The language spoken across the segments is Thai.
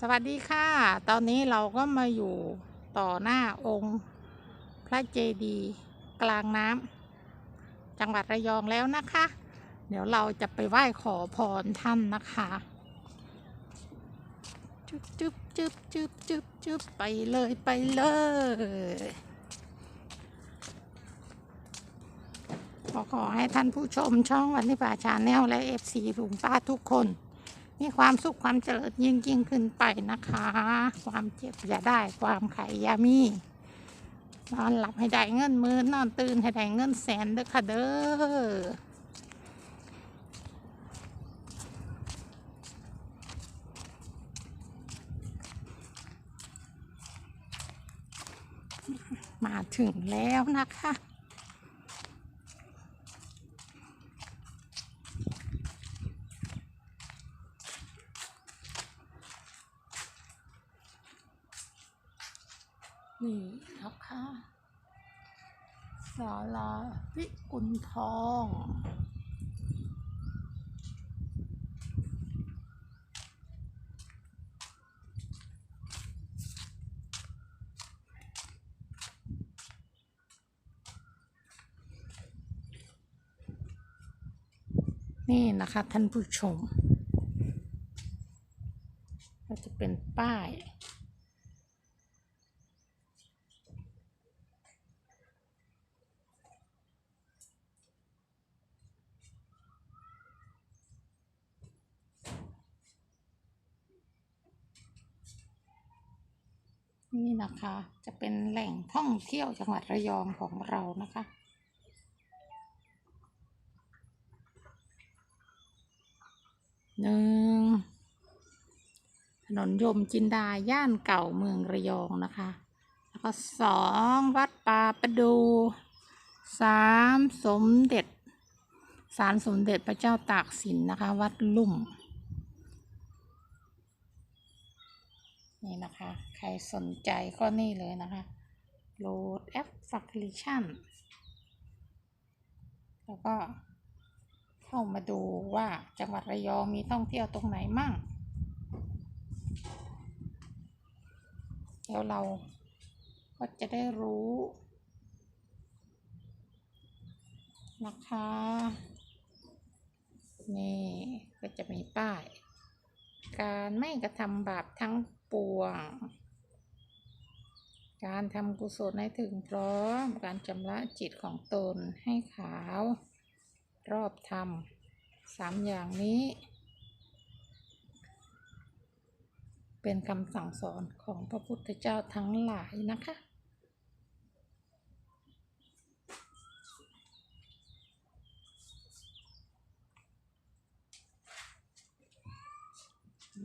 สวัสดีค่ะ ตอนนี้เราก็มาอยู่ต่อหน้าองค์ พระเจดีย์กลางน้ำจังหวัดระยองแล้วนะคะ เดี๋ยวเราจะไปไหว้ขอพรท่านนะคะจุ๊บจุ๊บจุ๊บจุ๊บจุ๊บจุ๊บไปเลยไปเลยขอขอให้ท่านผู้ชมช่องวันที่ป่าชาแนลและเอฟซีลุงป้าทุกคน มีความสุขความเจริญยิ่งยิ่งขึ้นไปนะคะ ความเจ็บอย่าได้ ความไข่อยามี นอนหลับให้ได้เงินมืนนอนตื่นให้ได้เงินแสนเด้อค่ะเด้อมาถึงแล้วนะคะ นี่นะคะสาราวิกุลทอง นี่นะคะท่านผู้ชม ก็จะเป็นป้าย นี่นะคะ จะเป็นแหล่งท่องเที่ยวจังหวัดระยองของเรานะคะ หนึ่ง ถนนยมจินดา ย่านเก่าเมืองระยองนะคะ แล้วก็สองวัดป่าประดูสามสมเด็จศาลสมเด็จพระเจ้าตากสินนะคะ วัดลุ่ม นี่นะคะ ใครสนใจก็นี่เลยนะคะโหลดแอปฟักลิชันแล้วก็เข้ามาดูว่าจังหวัดระยองมีท่องเที่ยวตรงไหนมั่ง แล้วเราก็จะได้รู้นะคะ นี่ก็จะมีป้าย การไม่กระทำบาปทั้งปวง การทำกุศลให้ถึงพร้อม การชำระจิตของตนให้ขาว รอบธรรมสามอย่างนี้ เป็นคำสั่งสอนของพระพุทธเจ้าทั้งหลายนะคะ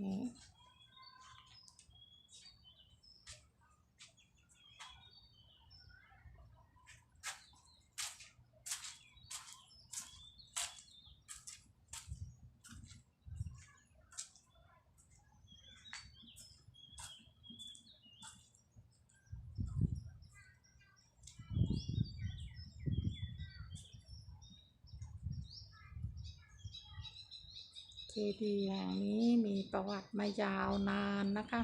นี่ เจดีย์แห่งนี้มีประวัติมายาวนานนะคะ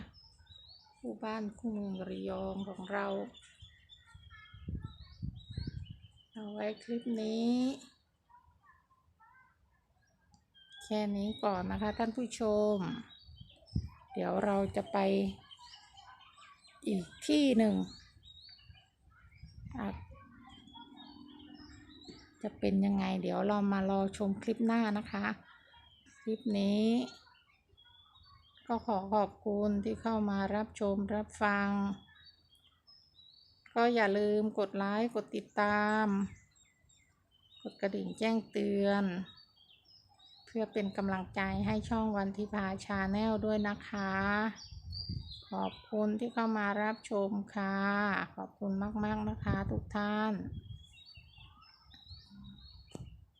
ผู้บ้านคู่เมืองระยองของเรา เอาไว้คลิปนี้ แค่นี้ก่อนนะคะท่านผู้ชม เดี๋ยวเราจะไปอีกที่หนึ่งจะเป็นยังไงเดี๋ยวเรามารอชมคลิปหน้านะคะ ลิปนี้ ก็ขอขอบคุณที่เข้ามารับชมรับฟัง ก็อย่าลืมกดไลค์กดติดตาม กดกระดิ่งแจ้งเตือน เพื่อเป็นกำลังใจให้ช่องวันทิพาชาแนลด้วยนะคะ ขอบคุณที่เข้ามารับชมค่ะ ขอบคุณมาก ๆ นะคะทุกท่าน